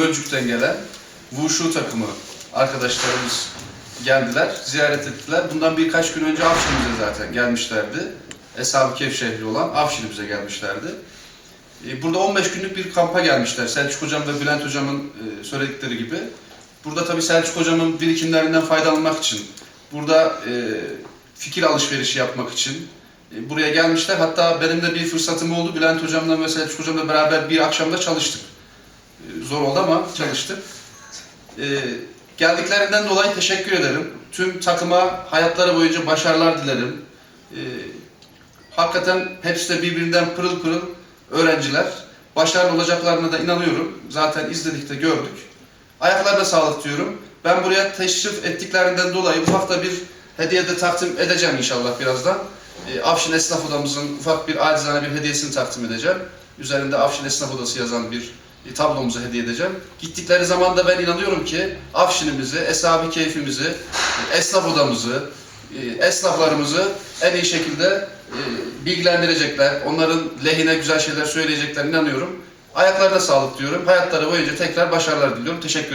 Gölcük'ten gelen Wushu takımı arkadaşlarımız geldiler, ziyaret ettiler. Bundan birkaç gün önce Afşin'imize zaten gelmişlerdi. Eshab-ı Kehf şehri olan Afşin'imize gelmişlerdi. E, Burada 15 günlük bir kampa gelmişler. Selçuk Hocam ve Bülent Hocam'ın e, söyledikleri gibi. Burada tabii Selçuk Hocam'ın birikimlerinden faydalanmak için, burada e, fikir alışverişi yapmak için buraya gelmişler. Hatta benim de bir fırsatım oldu. Bülent Hocam'la ve Selçuk Hocam'la beraber bir akşamda çalıştık. E, Zor oldu ama çalıştık. E, Geldiklerinden dolayı teşekkür ederim. Tüm takıma hayatları boyunca başarılar dilerim. E, Hakikaten hepsi de birbirinden pırıl pırıl öğrenciler. Başarılı olacaklarına da inanıyorum. Zaten izledik de gördük. Ayaklarına sağlık diyorum. Ben buraya teşrif ettiklerinden dolayı ufak da bir hediye de takdim edeceğim inşallah birazdan. E, Afşin Esnaf Odamızın ufak bir acizane bir hediyesini takdim edeceğim. Üzerinde Afşin Esnaf Odası yazan bir tablomuzu hediye edeceğim. Gittikleri zaman da ben inanıyorum ki Afşin'imizi, Eshab-ı Keyfimizi, esnaf odamızı, e, esnaflarımızı en iyi şekilde e, bilgilendirecekler. Onların lehine güzel şeyler söyleyecekler inanıyorum. Ayaklarına sağlık diyorum. Hayatları boyunca tekrar başarılar diliyorum. Teşekkür.